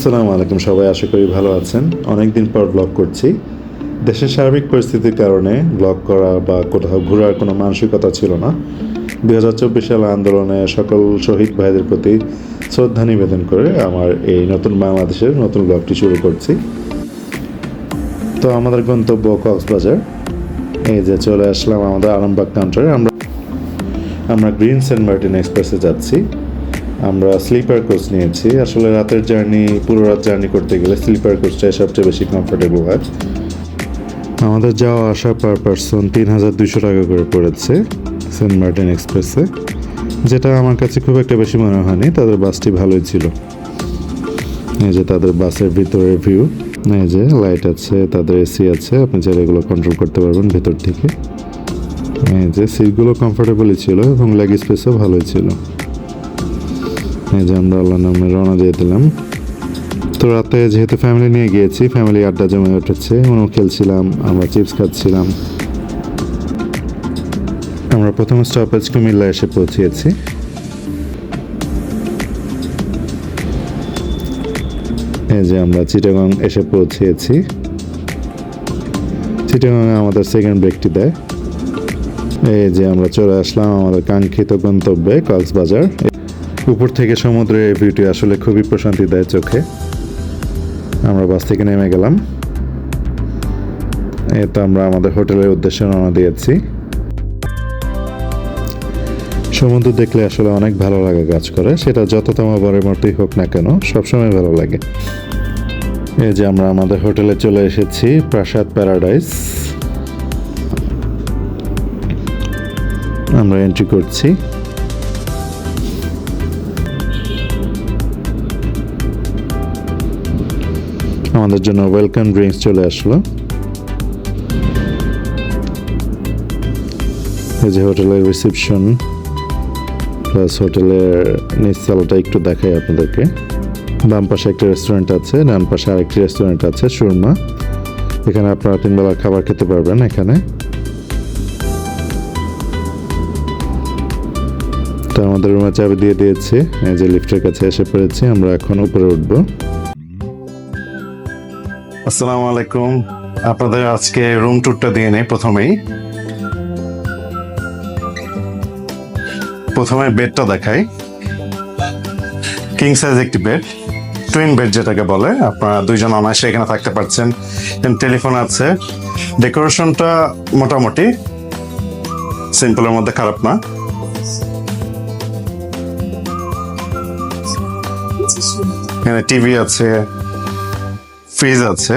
আসসালামু আলাইকুম সবাই, আশা করি ভালো আছেন। অনেকদিন পর ব্লগ করছি। দেশের সার্বিক পরিস্থিতির কারণে ব্লগ করা বা কোথাও ঘোরার কোনো মানসিকতা ছিল না। দুই হাজার চব্বিশ সাল আন্দোলনে সকল শহীদ ভাইদের প্রতি শ্রদ্ধা নিবেদন করে আমার এই নতুন বাংলাদেশের নতুন ব্লগটি শুরু করছি। তো আমাদের গন্তব্য কক্সবাজার। এই যে চলে আসলাম আমাদের আরামবাগ কাউন্টারে আমরা আমরা গ্রিন সেন্ট মার্টিন এক্সপ্রেসে যাচ্ছি। আমরা স্লিপার কোচ নিয়েছি। আসলে রাতের জার্নি পুরো রাত জার্নি করতে গেলে স্লিপার কোচটাই সবচেয়ে বেশি কমফোর্টেবল হয়। আমাদের যাওয়া আসা পার পারসন তিন হাজার দুশো টাকা করে পড়েছে সেন্ট মার্টিন এক্সপ্রেসে যেটা আমার কাছে খুব একটা বেশি মনে হয়নি, তাদের বাসটি ভালোই ছিল। এই যে তাদের বাসের ভিতরের ভিউ এই যে লাইট আছে, তাদের এসি আছে, আপনি চাইলে এগুলো কন্ট্রোল করতে পারবেন ভেতর থেকে। এই যে সিটগুলো কমফোর্টেবলই ছিল এবং লেগ স্পেসও ভালোই ছিল। এই যে আমরা আল্লাহ নামে রওনা দিয়ে দিলাম। তো রাতে যেহেতু ফ্যামিলি নিয়ে গিয়েছি ফ্যামিলি আড্ডা জমে উঠেছে উনো খেলছিলাম, আমরা চিপস খাচ্ছিলাম। আমরা প্রথম স্টপেজ কুমিল্লা এসে পৌঁছিয়েছি। এই যে আমরা চিটাগং এসে পৌঁছিয়েছি। চিটাগংয়ে আমাদের সেকেন্ড ব্রেকটি দেয়। এই যে আমরা চলে আসলাম আমাদের কাঙ্ক্ষিত গন্তব্যে কক্সবাজার। উপর থেকে সমুদ্রের ভিউটি আসলে খুবই প্রশান্তি দেয় চোখে। আমরা বাস থেকে নেমে গেলাম। এই তো আমরা আমাদের হোটেলের উদ্দেশ্যে রওনা দিয়েছি। সমুদ্র দেখলে আসলে অনেক ভালো লাগা কাজ করে। সেটা যততম বরের মতোই হোক না কেন, সবসময় ভালো লাগে। এই যে আমরা আমাদের হোটেলে চলে এসেছি, প্রাসাদ প্যারাডাইস। আমরা এন্ট্রি করছি। আমাদের জন্য ওয়েলকাম ড্রিঙ্কস চলে আসলো। এই যে হোটেলের রিসেপশন প্লাস হোটেলের নিচতলাটা একটু দেখাই আপনাদেরকে। বাম পাশে একটা রেস্টুরেন্ট আছে, ডান পাশে আরেকটি রেস্টুরেন্ট আছে, সুরমা। এখানে আপনারা তিন বেলার খাবার খেতে পারবেন এখানে। তো আমাদের রুমে চাবি দিয়ে দিয়েছে, এই যে লিফটের কাছে এসে পড়েছি, আমরা এখন উপরে উঠবো। আসসালামু আলাইকুম। আপনাদের আজকে রুম ট্যুরটা দিয়ে নেই প্রথমেই। প্রথমে বেডটা দেখাই। কিং সাইজ একটি বেড টুইন বেড যেটাকে বলে। আপনারা দুইজন অনায়াসে এখানে থাকতে পারছেন। টেলিফোন আছে। ডেকোরেশনটা মোটামুটি সিম্পলের মধ্যে খারাপ না। টিভি আছে। ফ্রিজ আছে।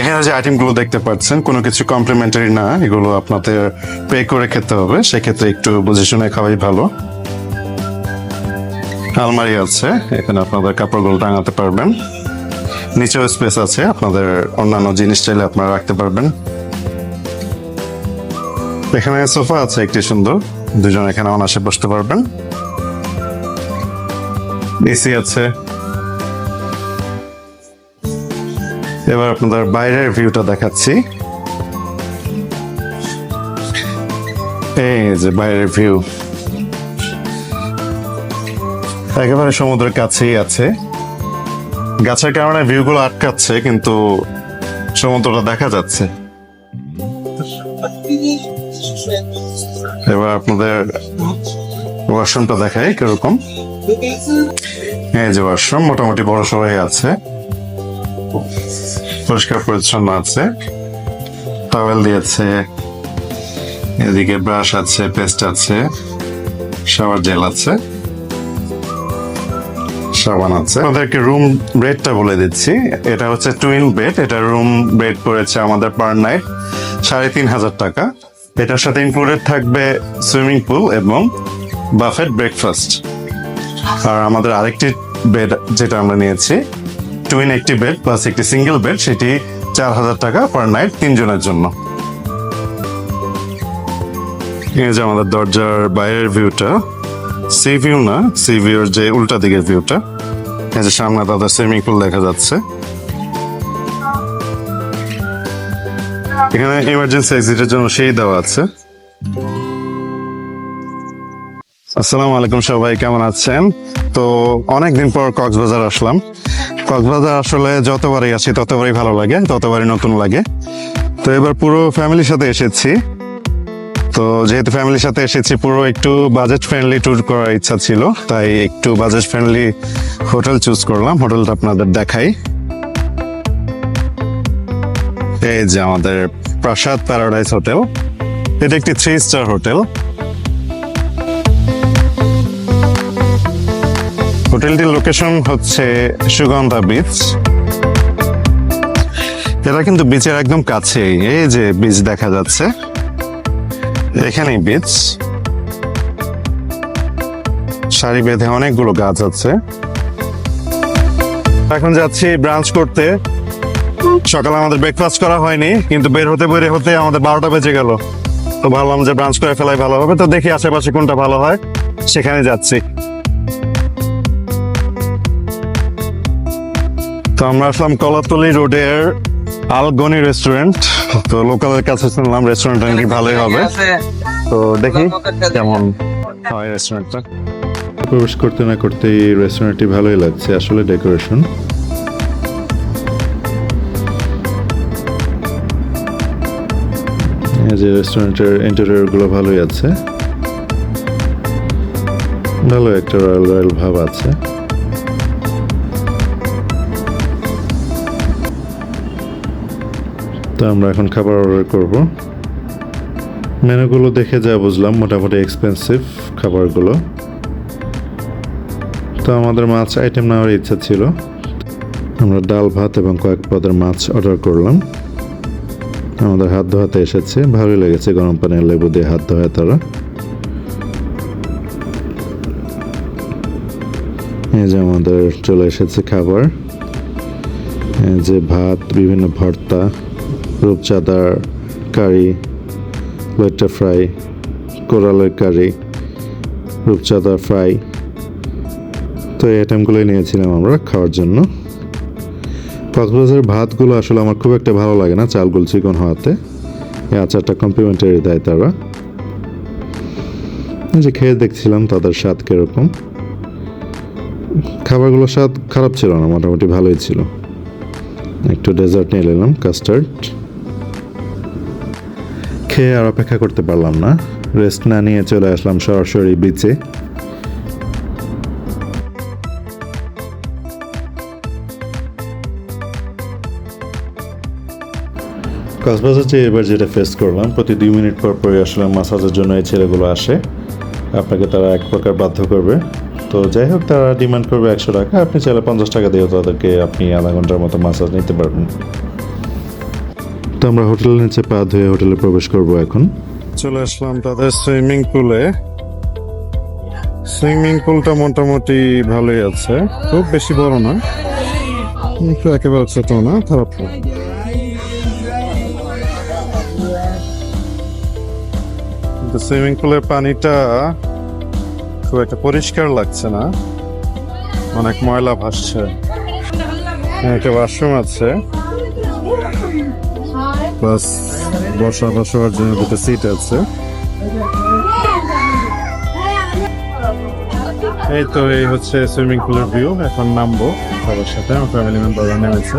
এখানে যে আইটেমগুলো দেখতে পাচ্ছেন, কোনো কিছু কমপ্লিমেন্টারি না, এগুলো আপনাদের পে করে খেতে হবে। সেক্ষেত্রে একটু বুঝে শুনে খাওয়াই ভালো। আলমারি আছে, এখানে আপনাদের কাপড়গুলো টাঙাতে পারবেন। নিচেও স্পেস আছে, আপনাদের অন্যান্য জিনিস চাইলে আপনারা রাখতে পারবেন। এখানে সোফা আছে একটি সুন্দর, দুজন এখানে অনাসে বসতে পারবেন। এসি আছে এবার আপনাদের বাইরের ভিউটা দেখাচ্ছি। এই যে বাইরের ভিউ। একেবারে সমুদ্রের কাছেই আছে। গাছের কারণে ভিউগুলো আটকাচ্ছে, কিন্তু সমুদ্রটা দেখা যাচ্ছে। এবার আপনাদের ওয়াশরুমটা দেখাই কীরকম। এই যে ওয়াশরুম, মোটামুটি বড় সবাই আছে। পরিষ্কার পরিচ্ছন্ন আছে। টাওয়েল দিয়েছে, এদিকে ব্রাশ আছে পেস্ট আছে শাওয়ার জেল আছে, সাবান আছে। আমাদেরকে রুম রেটটা বলে দিচ্ছি। এটা হচ্ছে টুইন বেড এটা রুম বেড পড়েছে আমাদের পার নাইট সাড়ে তিন হাজার টাকা। এটার সাথে ইনক্লুডেড থাকবে সুইমিং পুল এবং বাফেট ব্রেকফাস্ট আর আমাদের আরেকটি বেড যেটা আমরা নিয়েছি টুইন একটি বেড প্লাস একটি সিঙ্গেল বেড সেটি চার হাজার টাকা পার নাইট তিনজনের জন্য। এই যে আমাদের দরজার বাইরের ভিউটা সি ভিউ না সি ভিউর যে উল্টা দিকের ভিউটা এই যে সামনে তাদের সুইমিং পুল দেখা যাচ্ছে। এখানে ইমার্জেন্সি এক্সিটের জন্য সেই দেওয়া আছে। আসসালামু আলাইকুম সবাই, কেমন আছেন? তো অনেকদিন পর কক্সবাজার আসলাম। কক্সবাজার আসলে যতবারই আসি, ততবারই ভালো লাগে, ততবারই নতুন লাগে। তো এবার পুরো ফ্যামিলির সাথে এসেছি। তো যেহেতু ফ্যামিলির সাথে এসেছি, পুরো একটু বাজেট ফ্রেন্ডলি ট্যুর করার ইচ্ছা ছিল, তাই একটু বাজেট ফ্রেন্ডলি হোটেল চুজ করলাম। হোটেলটা আপনাদের দেখাই। এই যে আমাদের প্রাসাদ প্যারাডাইস হোটেল এটা একটি থ্রি স্টার হোটেল হোটেলটির লোকেশন হচ্ছে সুগন্ধা বিচ এটা কিন্তু বিচের একদম কাছেই, এই যে বিচ দেখা যাচ্ছে। এখানেই বিচ সারি বেঁধে অনেকগুলো গাছ আছে। এখন যাচ্ছি ব্রাঞ্চ করতে। সকালে আমাদের ব্রেকফাস্ট করা হয়নি, কিন্তু বের হতে বের হতে আমাদের বারোটা বেজে গেল। তো ভাবলাম যে ব্রাঞ্চ করে ফেলাই ভালো হবে। তো দেখি আশেপাশে কোনটা ভালো হয়। সেখানে যাচ্ছি। তো আমরা আসলাম কলাতলি রোডের আলগনি রেস্টুরেন্ট তো লোকালের কাছে শুনলাম রেস্টুরেন্টটা নাকি ভালোই হবে। তো দেখি কেমন হয় রেস্টুরেন্টটা প্রবেশ করতে না করতেই রেস্টুরেন্টটি ভালোই লাগছে, আসলে ডেকোরেশন এই যে রেস্টুরেন্টের ইন্টেরিয়রগুলো ভালোই আছে। ভালো একটা রয়্যাল রয়্যাল ভাব আছে। তো আমরা এখন খাবার অর্ডার করব। মেনুগুলো দেখে যা বুঝলাম, মোটামুটি এক্সপেন্সিভ খাবারগুলো। তো আমাদের মাছ আইটেম নেওয়ার ইচ্ছা ছিল। আমরা ডাল, ভাত এবং কয়েক পদের মাছ অর্ডার করলাম। আমাদের হাত ধোয়াতে এসেছে, ভালোই লেগেছে গরম পানির লেবু দিয়ে হাত ধোয়া তারা। এই যে আমাদের চলে এসেছে খাবার। এই যে ভাত, বিভিন্ন ভর্তা। রূপচাঁদার কারি লইট্টা ফ্রাই কোরালের কারি রূপচাঁদা ফ্রাই তো এই আইটেমগুলোই নিয়েছিলাম আমরা খাওয়ার জন্য। কক্সবাজারের ভাতগুলো আসলে আমার খুব একটা ভালো লাগে না, চালগুলো চিকন হওয়াতে। এই আচারটা কমপ্লিমেন্টারি দেয় তারা। যে খেয়ে দেখছিলাম তাদের স্বাদ কীরকম। খাবারগুলোর স্বাদ খারাপ ছিল না, মোটামুটি ভালোই ছিল। একটু ডেজার্ট নিয়ে নিলাম কাস্টার্ড খেয়ে আর অপেক্ষা করতে পারলাম না। রেস্ট না নিয়ে চলে আসলাম সরাসরি বিচে কক্সবাজার যে এবার যেটা ফেস করলাম, প্রতি দুই মিনিট পর পরই আসলে মাসাজের জন্য এই ছেলেগুলো আসে। আপনাকে তারা এক প্রকার বাধ্য করবে। তো যাই হোক, তারা ডিমান্ড করবে একশো টাকা। আপনি চাইলে পঞ্চাশ টাকা দিয়ে তাদেরকে আপনি আধা ঘণ্টার মতো মাসাজ নিতে পারবেন। তো আমরা হোটেলের নিচে পা ধুয়ে হোটেলে প্রবেশ করব এখন। চলে আসলাম তাদের সুইমিং পুলে। সুইমিং পুলটা মোটামুটি ভালোই আছে খুব বেশি বড় না একটু একেবারে ছোট না খারাপ না। সুইমিং পুলের পানিটা খুব একটা পরিষ্কার লাগছে না অনেক ময়লা ভাসছে। হ্যাঁ, একটা ওয়াশরুম আছে। প্লাস বসা বসার জন্য দুটো সিট আছে। এই তো এই হচ্ছে সুইমিং পুলের ভিউ এখন নামবো সবার সাথে, আমার ফ্যামিলি মেম্বাররা নেমেছে।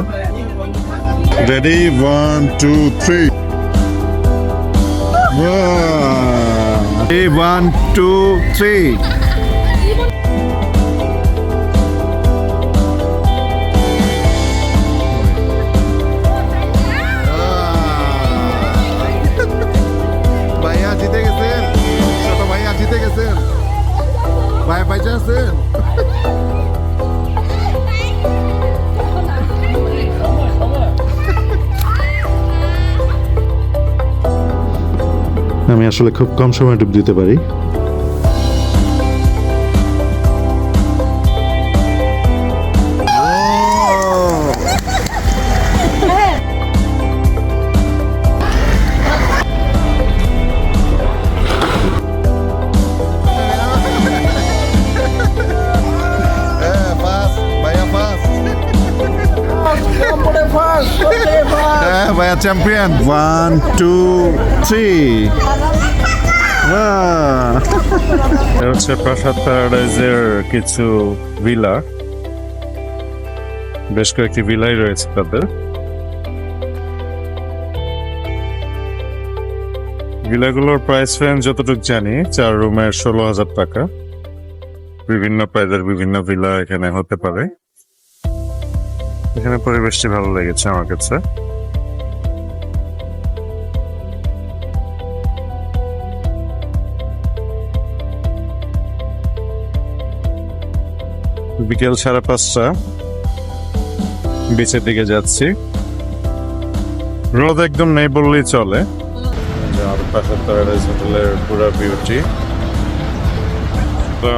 Ready one two three one two three আসলে খুব কম সময় ডুব দিতে পারি হ্যাঁ ফাস্ট ভাইয়া ফাস্ট এটা হচ্ছে প্রাসাদ প্যারাডাইজের কিছু ভিলা। বেশ কয়েকটি ভিলাই রয়েছে তাদের। ভিলাগুলোর প্রাইস রেঞ্জ যতটুকু জানি, চার রুমের ষোলো হাজার টাকা। বিভিন্ন প্রাইজের বিভিন্ন ভিলা এখানে হতে পারে। এখানে পরিবেশটি ভালো লেগেছে আমার কাছে। বিকেল সাড়ে পাঁচটা। বিচের দিকে যাচ্ছি। রোদ একদম নেই বললেই চলে। পুরো বিউটি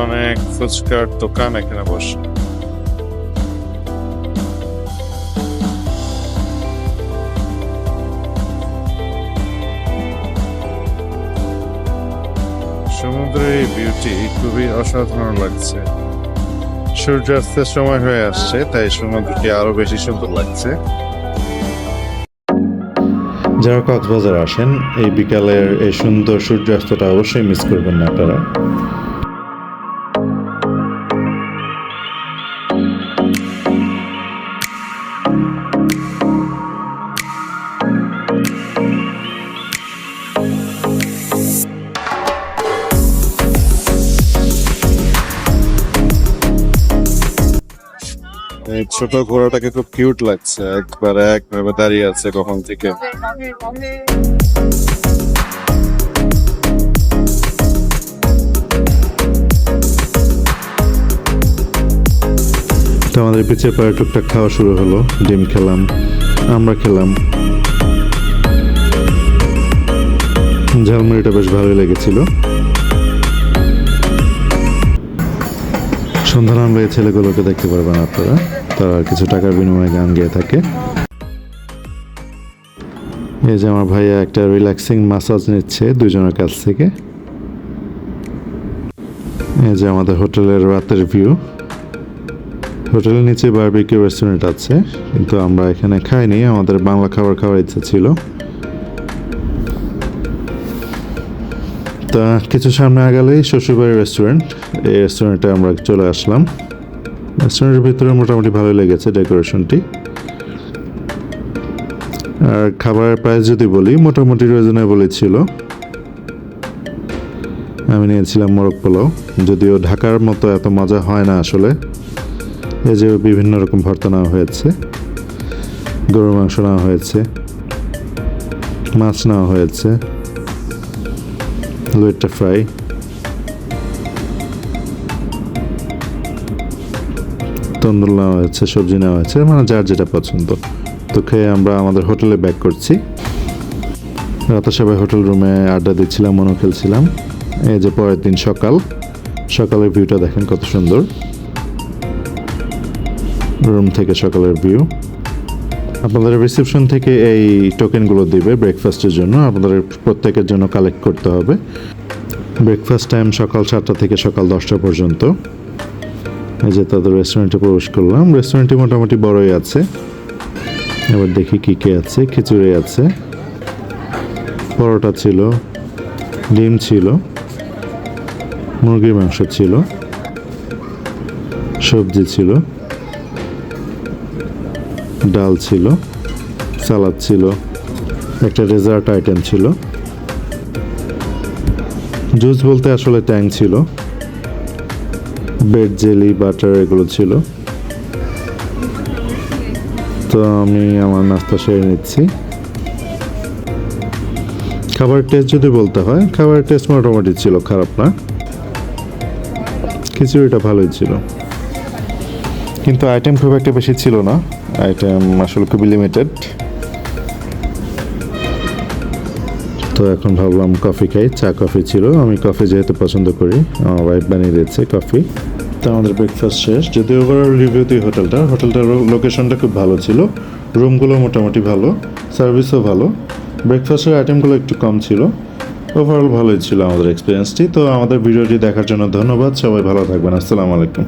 অনেক ফুচকার দোকান সমুদ্রের বিউটি খুবই অসাধারণ লাগছে। সূর্যাস্তের সময় হয়ে আসছে, তাই সমুদ্রটি আরও বেশি সুন্দর লাগছে। যারা কক্সবাজার আসেন। এই বিকালের এই সুন্দর সূর্যাস্তটা অবশ্যই মিস করবেন না আপনারা। ছোট ঘোড়াটাকে খুব কিউট লাগছে। একবার একভাবে দাঁড়িয়ে আছে কখন থেকে। তো আমাদের পিছিয়ে পরে টুকটাক খাওয়া শুরু হলো। ডিম খেলাম, আমরা খেলাম। ঝালমুড়িটা বেশ ভালোই লেগেছিল। সন্ধ্যা নামলে ছেলেগুলোকে দেখতে পারবেন আপনারা। কিছু টাকার বিনিময়ে গান গেয়ে থাকে। এই যে আমার ভাইয়া একটা রিল্যাক্সিং মাসাজ নিচ্ছে দুজনের কাছ থেকে। এই যে আমাদের হোটেলের রাতের ভিউ হোটেলের নিচে বারবিকিউ রেস্টুরেন্ট আছে, কিন্তু আমরা এখানে খাইনি, আমাদের বাংলা খাবার খাওয়ার ইচ্ছা ছিল। তা কিছু সামনে আগালেই শ্বশুরবাড়ির রেস্টুরেন্ট এই রেস্টুরেন্টে আমরা চলে আসলাম। রেস্টুরেন্টের ভিতরে মোটামুটি ভালোই লেগেছে ডেকোরেশনটি। আর খাবারের প্রাইস যদি বলি, মোটামুটি রিজনেবলই ছিল। আমি নিয়েছিলাম মোরগ পোলাও। যদিও ঢাকার মতো এত মজা হয় না আসলে। এই যে বিভিন্ন রকম ভর্তা নেওয়া হয়েছে, গরুর মাংস নেওয়া হয়েছে, মাছ নেওয়া হয়েছে, লুইটটা ফ্রাই। তন্দুর নেওয়া হয়েছে, সবজি নেওয়া হয়েছে মানে যার যেটা পছন্দ। তো খেয়ে আমরা আমাদের হোটেলে ব্যাক করছি। রাতে সবাই হোটেল রুমে আড্ডা দিচ্ছিলাম মনো খেলছিলাম। এই যে পরের দিন সকাল। সকালের ভিউটা দেখেন কত সুন্দর। রুম থেকে সকালের ভিউ। আপনাদের রিসেপশন থেকে এই টোকেনগুলো দিবে ব্রেকফাস্টের জন্য। আপনাদের প্রত্যেকের জন্য কালেক্ট করতে হবে। ব্রেকফাস্ট টাইম সকাল সাতটা থেকে সকাল দশটা পর্যন্ত। এই যে তাদের রেস্টুরেন্টে প্রবেশ করলাম। রেস্টুরেন্টটি মোটামুটি বড়ই আছে। এবার দেখি কী কী আছে। খিচুড়ি আছে। পরোটা ছিল, ডিম ছিল, মুরগির মাংস ছিল, সবজি ছিল, ডাল ছিল, সালাদ ছিল, একটা রেজার্ট আইটেম ছিল। জুস বলতে আসলে ট্যাং ছিল। বেড জেলি, বাটার এগুলো ছিল। তো আমি আমার নাস্তা সেরে নিচ্ছি। খাবার টেস্ট যদি বলতে হয়, খাবারের টেস্ট মোটামুটি ছিল, খারাপ না। খিচুড়িটা ভালোই ছিল। কিন্তু আইটেম খুব একটা বেশি ছিল না। আইটেম আসলে খুবই লিমিটেড তো এখন ভাবলাম কফি খাই, চা কফি ছিল। আমি কফি যেহেতু পছন্দ করি, আমার ওয়াইফ বানিয়ে দিচ্ছে কফি তো আমাদের ব্রেকফাস্ট শেষ। যদি ওভারঅল রিভিউ দিই হোটেলটা হোটেলটার লোকেশনটা খুব ভালো ছিল। রুমগুলো মোটামুটি ভালো সার্ভিসও ভালো। ব্রেকফাস্টের আইটেমগুলো একটু কম ছিল। ওভারঅল ভালোই ছিল আমাদের এক্সপিরিয়েন্সটি তো আমাদের ভিডিওটি দেখার জন্য ধন্যবাদ। সবাই ভালো থাকবেন। আসসালামু আলাইকুম।